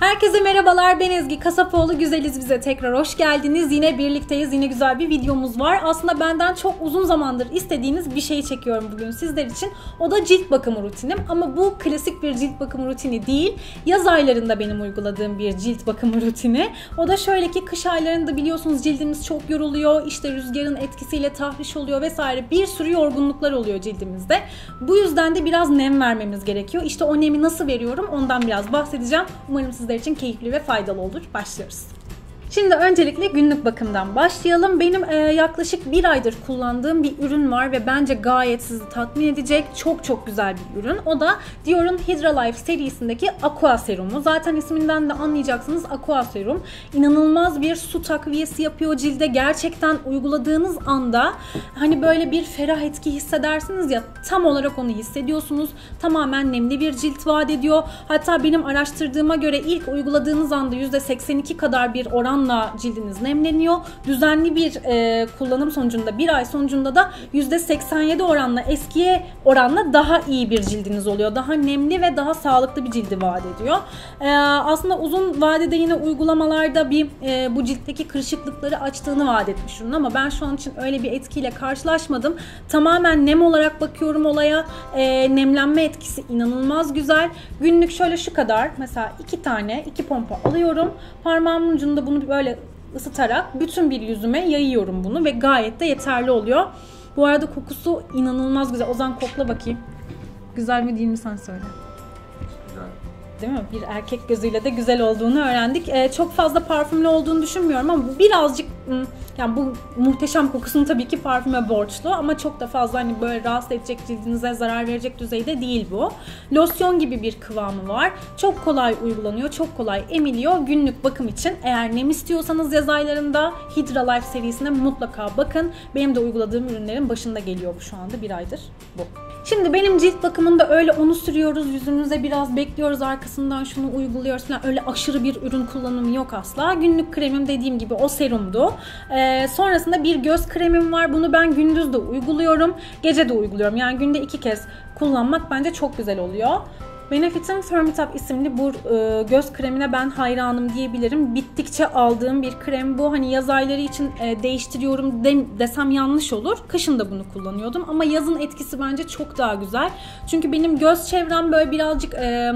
Herkese merhabalar ben Ezgi Kasapoğlu Güzeliz bize tekrar hoş geldiniz. Yine birlikteyiz yine güzel bir videomuz var. Aslında benden çok uzun zamandır istediğiniz bir şeyi çekiyorum bugün sizler için. O da cilt bakımı rutinim ama bu klasik bir cilt bakımı rutini değil. Yaz aylarında benim uyguladığım bir cilt bakımı rutini. O da şöyle ki kış aylarında biliyorsunuz cildimiz çok yoruluyor. İşte rüzgarın etkisiyle tahriş oluyor vesaire bir sürü yorgunluklar oluyor cildimizde. Bu yüzden de biraz nem vermemiz gerekiyor. İşte o nemi nasıl veriyorum ondan biraz bahsedeceğim. Umarım sizler için keyifli ve faydalı olur. Başlıyoruz. Şimdi öncelikle günlük bakımdan başlayalım. Benim e, yaklaşık bir aydır kullandığım bir ürün var ve bence gayet sizi tatmin edecek çok çok güzel bir ürün. O da Dior'un Hydra Life serisindeki Aqua Serumu. Zaten isminden de anlayacaksınız Aqua Serum. İnanılmaz bir su takviyesi yapıyor cilde. Gerçekten uyguladığınız anda hani böyle bir ferah etki hissedersiniz ya tam olarak onu hissediyorsunuz. Tamamen nemli bir cilt vaat ediyor. Hatta benim araştırdığıma göre ilk uyguladığınız anda %82 kadar bir oran oranla cildiniz nemleniyor. Düzenli bir e, kullanım sonucunda bir ay sonucunda da %87 oranla eskiye oranla daha iyi bir cildiniz oluyor. Daha nemli ve daha sağlıklı bir cildi vaat ediyor. E, aslında uzun vadede yine uygulamalarda bir e, bu ciltteki kırışıklıkları açtığını vaat etmiş ürün ama ben şu an için öyle bir etkiyle karşılaşmadım. Tamamen nem olarak bakıyorum olaya. E, nemlenme etkisi inanılmaz güzel. Günlük şöyle şu kadar mesela iki tane iki pompa alıyorum. Parmağımın ucunda bunu böyle ısıtarak bütün bir yüzüme yayıyorum bunu ve gayet de yeterli oluyor. Bu arada kokusu inanılmaz güzel. Ozan kokla bakayım. Güzel mi değil mi sen söyle. Güzel. Değil mi? Bir erkek gözüyle de güzel olduğunu öğrendik. Ee, çok fazla parfümlü olduğunu düşünmüyorum ama birazcık yani bu muhteşem kokusunu tabii ki parfüme borçlu ama çok da fazla hani böyle rahatsız edecek cildinize zarar verecek düzeyde değil bu. Losyon gibi bir kıvamı var. Çok kolay uygulanıyor, çok kolay emiliyor. Günlük bakım için eğer nem istiyorsanız yaz aylarında Hydra Life serisine mutlaka bakın. Benim de uyguladığım ürünlerin başında geliyor bu şu anda bir aydır bu. Şimdi benim cilt bakımında öyle onu sürüyoruz, yüzümüze biraz bekliyoruz, arkasından şunu uyguluyoruz falan. Öyle aşırı bir ürün kullanımı yok asla. Günlük kremim dediğim gibi o serumdu. Ee, sonrasında bir göz kremim var. Bunu ben gündüz de uyguluyorum, gece de uyguluyorum. Yani günde iki kez kullanmak bence çok güzel oluyor. Benefit'in Firmitap isimli bu e, göz kremine ben hayranım diyebilirim. Bittikçe aldığım bir krem bu. Hani yaz ayları için e, değiştiriyorum de, desem yanlış olur. Kışın da bunu kullanıyordum ama yazın etkisi bence çok daha güzel. Çünkü benim göz çevrem böyle birazcık e,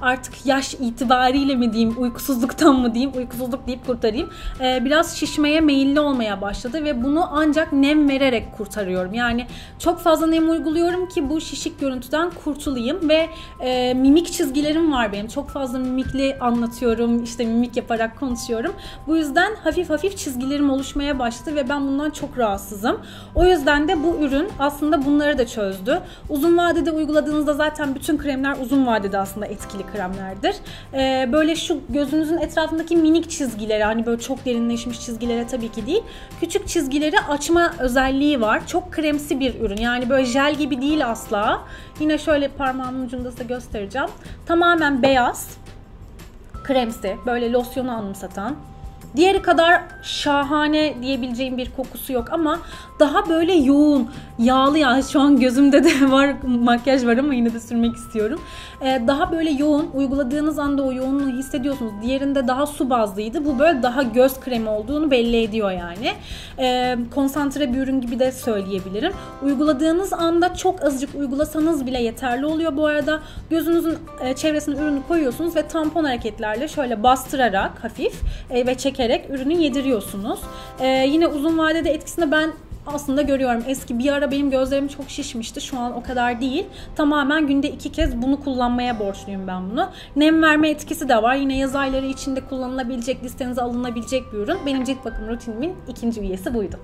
artık yaş itibariyle mi diyeyim, uykusuzluktan mı diyeyim, uykusuzluk deyip kurtarayım. E, biraz şişmeye meyilli olmaya başladı ve bunu ancak nem vererek kurtarıyorum. Yani çok fazla nem uyguluyorum ki bu şişik görüntüden kurtulayım ve e, mimik çizgilerim var benim. Çok fazla mimikli anlatıyorum, işte mimik yaparak konuşuyorum. Bu yüzden hafif hafif çizgilerim oluşmaya başladı ve ben bundan çok rahatsızım. O yüzden de bu ürün aslında bunları da çözdü. Uzun vadede uyguladığınızda zaten bütün kremler uzun vadede aslında etkili kremlerdir. Ee, böyle şu gözünüzün etrafındaki minik çizgileri hani böyle çok derinleşmiş çizgilere tabii ki değil. Küçük çizgileri açma özelliği var. Çok kremsi bir ürün. Yani böyle jel gibi değil asla. Yine şöyle parmağımın ucunda size göstereceğim. Tamamen beyaz. Kremsi. Böyle losyonu anımsatan. Diğeri kadar şahane diyebileceğim bir kokusu yok ama daha böyle yoğun, yağlı ya şu an gözümde de var makyaj var ama yine de sürmek istiyorum. Ee, daha böyle yoğun, uyguladığınız anda o yoğunluğu hissediyorsunuz. Diğerinde daha su bazlıydı. Bu böyle daha göz kremi olduğunu belli ediyor yani. Ee, konsantre bir ürün gibi de söyleyebilirim. Uyguladığınız anda çok azıcık uygulasanız bile yeterli oluyor bu arada. Gözünüzün e, çevresine ürünü koyuyorsunuz ve tampon hareketlerle şöyle bastırarak hafif e, ve çekerek ürünü yediriyorsunuz. Ee, yine uzun vadede etkisini ben aslında görüyorum. Eski bir ara benim gözlerim çok şişmişti. Şu an o kadar değil. Tamamen günde iki kez bunu kullanmaya borçluyum ben bunu. Nem verme etkisi de var. Yine yaz ayları içinde kullanılabilecek, listenize alınabilecek bir ürün. Benim cilt bakım rutinimin ikinci üyesi buydu.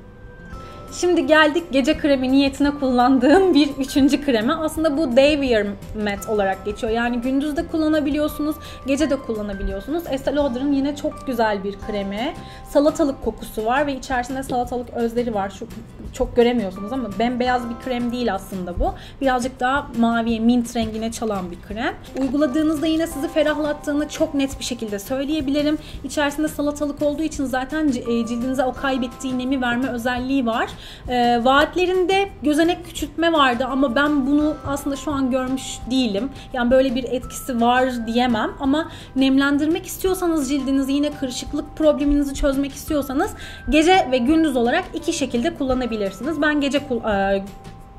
Şimdi geldik gece kremi niyetine kullandığım bir üçüncü kreme. Aslında bu day wear matte olarak geçiyor. Yani gündüz de kullanabiliyorsunuz, gece de kullanabiliyorsunuz. Estee Lauder'ın yine çok güzel bir kremi. Salatalık kokusu var ve içerisinde salatalık özleri var. Şu çok göremiyorsunuz ama bembeyaz bir krem değil aslında bu. Birazcık daha maviye, mint rengine çalan bir krem. Uyguladığınızda yine sizi ferahlattığını çok net bir şekilde söyleyebilirim. İçerisinde salatalık olduğu için zaten cildinize o kaybettiği nemi verme özelliği var. E, vaatlerinde gözenek küçültme vardı ama ben bunu aslında şu an görmüş değilim. Yani böyle bir etkisi var diyemem ama nemlendirmek istiyorsanız cildinizi yine kırışıklık probleminizi çözmek istiyorsanız gece ve gündüz olarak iki şekilde kullanabilirsiniz. Ben gece e,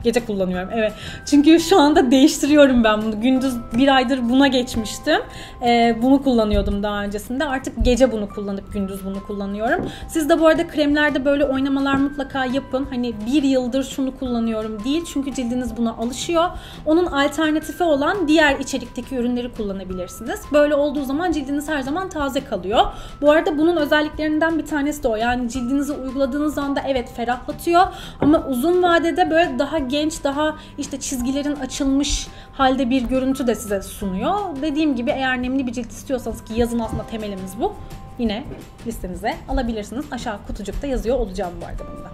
Gece kullanıyorum evet. Çünkü şu anda değiştiriyorum ben bunu. Gündüz bir aydır buna geçmiştim. Ee, bunu kullanıyordum daha öncesinde. Artık gece bunu kullanıp gündüz bunu kullanıyorum. Siz de bu arada kremlerde böyle oynamalar mutlaka yapın. Hani bir yıldır şunu kullanıyorum değil. Çünkü cildiniz buna alışıyor. Onun alternatifi olan diğer içerikteki ürünleri kullanabilirsiniz. Böyle olduğu zaman cildiniz her zaman taze kalıyor. Bu arada bunun özelliklerinden bir tanesi de o. Yani cildinizi uyguladığınız anda evet ferahlatıyor ama uzun vadede böyle daha genç, daha işte çizgilerin açılmış halde bir görüntü de size sunuyor. Dediğim gibi eğer nemli bir cilt istiyorsanız ki yazın aslında temelimiz bu. Yine listenize alabilirsiniz. Aşağı kutucukta yazıyor olacağım bu arada bunda.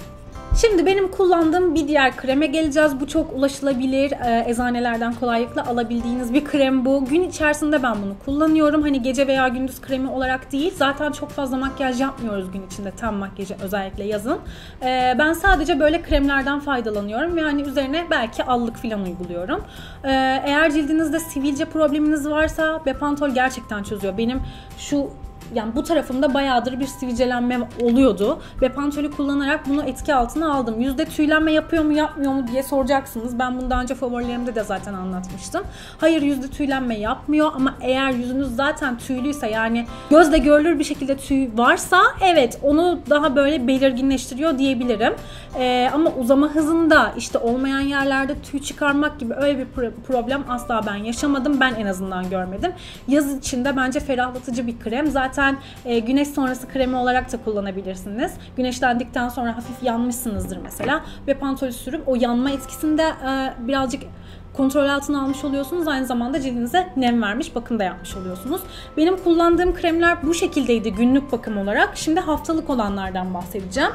Şimdi benim kullandığım bir diğer kreme geleceğiz. Bu çok ulaşılabilir, e, eczanelerden kolaylıkla alabildiğiniz bir krem bu. Gün içerisinde ben bunu kullanıyorum. Hani gece veya gündüz kremi olarak değil. Zaten çok fazla makyaj yapmıyoruz gün içinde. Tam makyajı özellikle yazın. E, ben sadece böyle kremlerden faydalanıyorum. Ve hani üzerine belki allık falan uyguluyorum. E, eğer cildinizde sivilce probleminiz varsa Bepantol gerçekten çözüyor. Benim şu yani bu tarafımda bayağıdır bir sivilcelenme oluyordu. Ve pantolü kullanarak bunu etki altına aldım. Yüzde tüylenme yapıyor mu yapmıyor mu diye soracaksınız. Ben bunu daha önce favorilerimde de zaten anlatmıştım. Hayır yüzde tüylenme yapmıyor ama eğer yüzünüz zaten tüylüyse yani gözle görülür bir şekilde tüy varsa evet onu daha böyle belirginleştiriyor diyebilirim. Ee, ama uzama hızında işte olmayan yerlerde tüy çıkarmak gibi öyle bir problem asla ben yaşamadım. Ben en azından görmedim. Yaz içinde bence ferahlatıcı bir krem. Zaten zaten e, güneş sonrası kremi olarak da kullanabilirsiniz. Güneşlendikten sonra hafif yanmışsınızdır mesela ve pantolü sürüp o yanma etkisini e, birazcık kontrol altına almış oluyorsunuz. Aynı zamanda cildinize nem vermiş bakım da yapmış oluyorsunuz. Benim kullandığım kremler bu şekildeydi günlük bakım olarak. Şimdi haftalık olanlardan bahsedeceğim.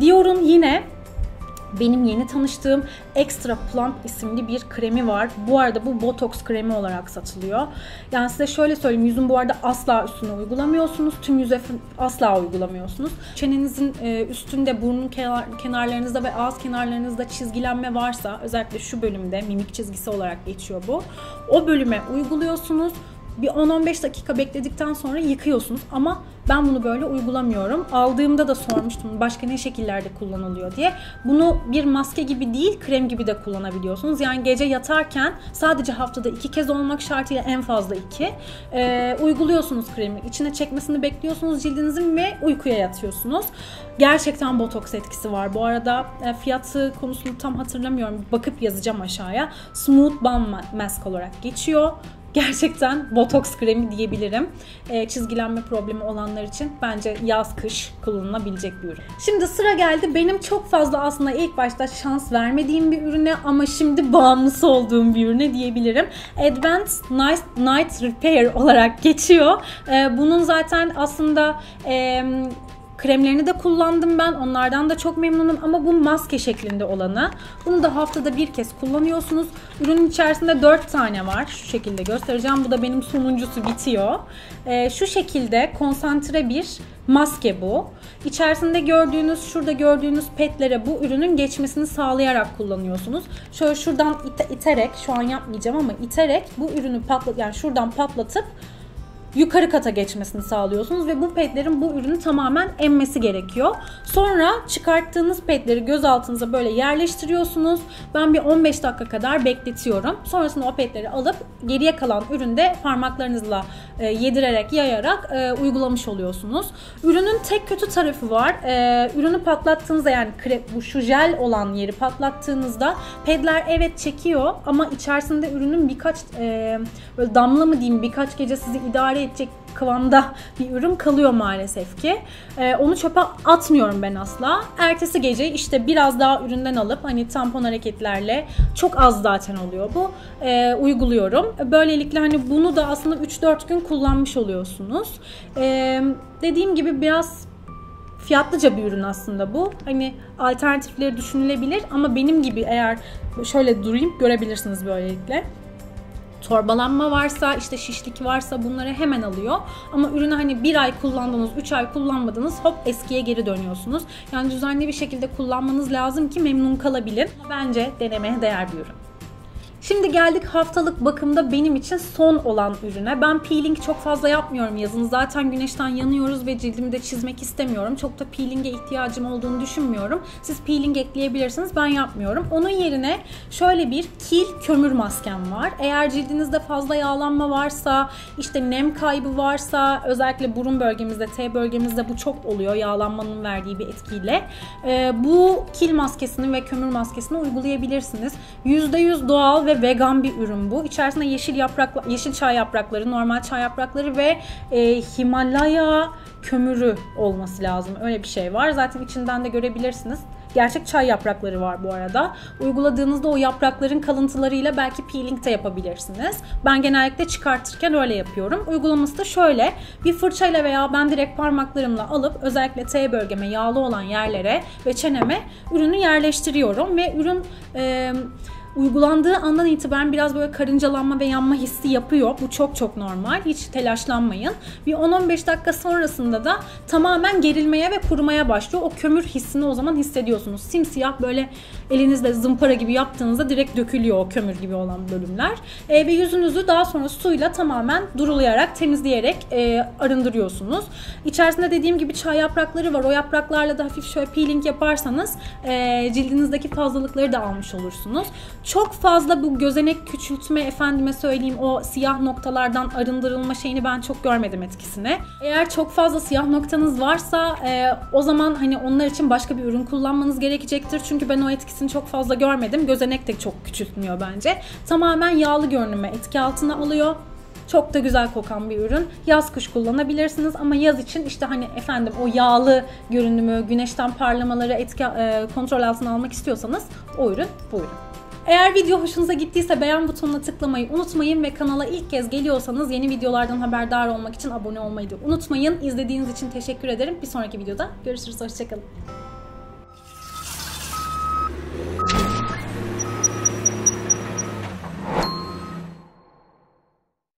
Dior'un yine benim yeni tanıştığım Extra Plump isimli bir kremi var. Bu arada bu botoks kremi olarak satılıyor. Yani size şöyle söyleyeyim. Yüzün bu arada asla üstüne uygulamıyorsunuz. Tüm yüze asla uygulamıyorsunuz. Çenenizin e, üstünde, burnun kenarlarınızda ve ağız kenarlarınızda çizgilenme varsa özellikle şu bölümde mimik çizgisi olarak geçiyor bu. O bölüme uyguluyorsunuz bir 10-15 dakika bekledikten sonra yıkıyorsunuz ama ben bunu böyle uygulamıyorum. Aldığımda da sormuştum başka ne şekillerde kullanılıyor diye. Bunu bir maske gibi değil krem gibi de kullanabiliyorsunuz. Yani gece yatarken sadece haftada iki kez olmak şartıyla en fazla iki e, uyguluyorsunuz kremi. İçine çekmesini bekliyorsunuz cildinizin ve uykuya yatıyorsunuz. Gerçekten botoks etkisi var. Bu arada e, fiyatı konusunu tam hatırlamıyorum. Bakıp yazacağım aşağıya. Smooth Balm Mask olarak geçiyor gerçekten botoks kremi diyebilirim. E, çizgilenme problemi olanlar için bence yaz kış kullanılabilecek bir ürün. Şimdi sıra geldi benim çok fazla aslında ilk başta şans vermediğim bir ürüne ama şimdi bağımlısı olduğum bir ürüne diyebilirim. Advanced Night, Night Repair olarak geçiyor. E, bunun zaten aslında e, Kremlerini de kullandım ben. Onlardan da çok memnunum ama bu maske şeklinde olanı. Bunu da haftada bir kez kullanıyorsunuz. Ürünün içerisinde 4 tane var. Şu şekilde göstereceğim. Bu da benim sonuncusu bitiyor. Ee, şu şekilde konsantre bir maske bu. İçerisinde gördüğünüz, şurada gördüğünüz petlere bu ürünün geçmesini sağlayarak kullanıyorsunuz. Şöyle şuradan ite, iterek, şu an yapmayacağım ama iterek bu ürünü patlat yani şuradan patlatıp yukarı kata geçmesini sağlıyorsunuz ve bu pedlerin bu ürünü tamamen emmesi gerekiyor. Sonra çıkarttığınız pedleri göz altınıza böyle yerleştiriyorsunuz. Ben bir 15 dakika kadar bekletiyorum. Sonrasında o pedleri alıp geriye kalan üründe parmaklarınızla e, yedirerek, yayarak e, uygulamış oluyorsunuz. Ürünün tek kötü tarafı var. E, ürünü patlattığınızda yani bu şu jel olan yeri patlattığınızda pedler evet çekiyor ama içerisinde ürünün birkaç e, böyle damla mı diyeyim birkaç gece sizi idare edecek kıvamda bir ürün kalıyor maalesef ki. Ee, onu çöpe atmıyorum ben asla. Ertesi gece işte biraz daha üründen alıp hani tampon hareketlerle çok az zaten oluyor bu. E, uyguluyorum. Böylelikle hani bunu da aslında 3-4 gün kullanmış oluyorsunuz. E, dediğim gibi biraz fiyatlıca bir ürün aslında bu. Hani alternatifleri düşünülebilir ama benim gibi eğer şöyle durayım görebilirsiniz böylelikle torbalanma varsa, işte şişlik varsa bunları hemen alıyor. Ama ürünü hani bir ay kullandınız, üç ay kullanmadınız hop eskiye geri dönüyorsunuz. Yani düzenli bir şekilde kullanmanız lazım ki memnun kalabilin. Bence denemeye değer bir ürün. Şimdi geldik haftalık bakımda benim için son olan ürüne. Ben peeling çok fazla yapmıyorum yazın. Zaten güneşten yanıyoruz ve cildimi de çizmek istemiyorum. Çok da peelinge ihtiyacım olduğunu düşünmüyorum. Siz peeling ekleyebilirsiniz. Ben yapmıyorum. Onun yerine şöyle bir kil kömür maskem var. Eğer cildinizde fazla yağlanma varsa, işte nem kaybı varsa, özellikle burun bölgemizde, T bölgemizde bu çok oluyor. Yağlanmanın verdiği bir etkiyle. Ee, bu kil maskesini ve kömür maskesini uygulayabilirsiniz. %100 doğal ve vegan bir ürün bu. İçerisinde yeşil yaprak, yeşil çay yaprakları, normal çay yaprakları ve e, Himalaya kömürü olması lazım. Öyle bir şey var. Zaten içinden de görebilirsiniz. Gerçek çay yaprakları var bu arada. Uyguladığınızda o yaprakların kalıntılarıyla belki peeling de yapabilirsiniz. Ben genellikle çıkartırken öyle yapıyorum. Uygulaması da şöyle. Bir fırçayla veya ben direkt parmaklarımla alıp özellikle T bölgeme yağlı olan yerlere ve çeneme ürünü yerleştiriyorum ve ürün e, uygulandığı andan itibaren biraz böyle karıncalanma ve yanma hissi yapıyor. Bu çok çok normal. Hiç telaşlanmayın. Bir 10-15 dakika sonrasında da tamamen gerilmeye ve kurumaya başlıyor. O kömür hissini o zaman hissediyorsunuz. Simsiyah böyle elinizle zımpara gibi yaptığınızda direkt dökülüyor o kömür gibi olan bölümler. E, ve yüzünüzü daha sonra suyla tamamen durulayarak, temizleyerek e, arındırıyorsunuz. İçerisinde dediğim gibi çay yaprakları var. O yapraklarla da hafif şöyle peeling yaparsanız e, cildinizdeki fazlalıkları da almış olursunuz. Çok fazla bu gözenek küçültme efendime söyleyeyim o siyah noktalardan arındırılma şeyini ben çok görmedim etkisini. Eğer çok fazla siyah noktanız varsa e, o zaman hani onlar için başka bir ürün kullanmanız gerekecektir. Çünkü ben o etkisini çok fazla görmedim. Gözenek de çok küçültmüyor bence. Tamamen yağlı görünüme etki altına alıyor. Çok da güzel kokan bir ürün. Yaz kış kullanabilirsiniz ama yaz için işte hani efendim o yağlı görünümü, güneşten parlamaları etki e, kontrol altına almak istiyorsanız o ürün bu ürün. Eğer video hoşunuza gittiyse beğen butonuna tıklamayı unutmayın ve kanala ilk kez geliyorsanız yeni videolardan haberdar olmak için abone olmayı da unutmayın. İzlediğiniz için teşekkür ederim. Bir sonraki videoda görüşürüz. Hoşçakalın.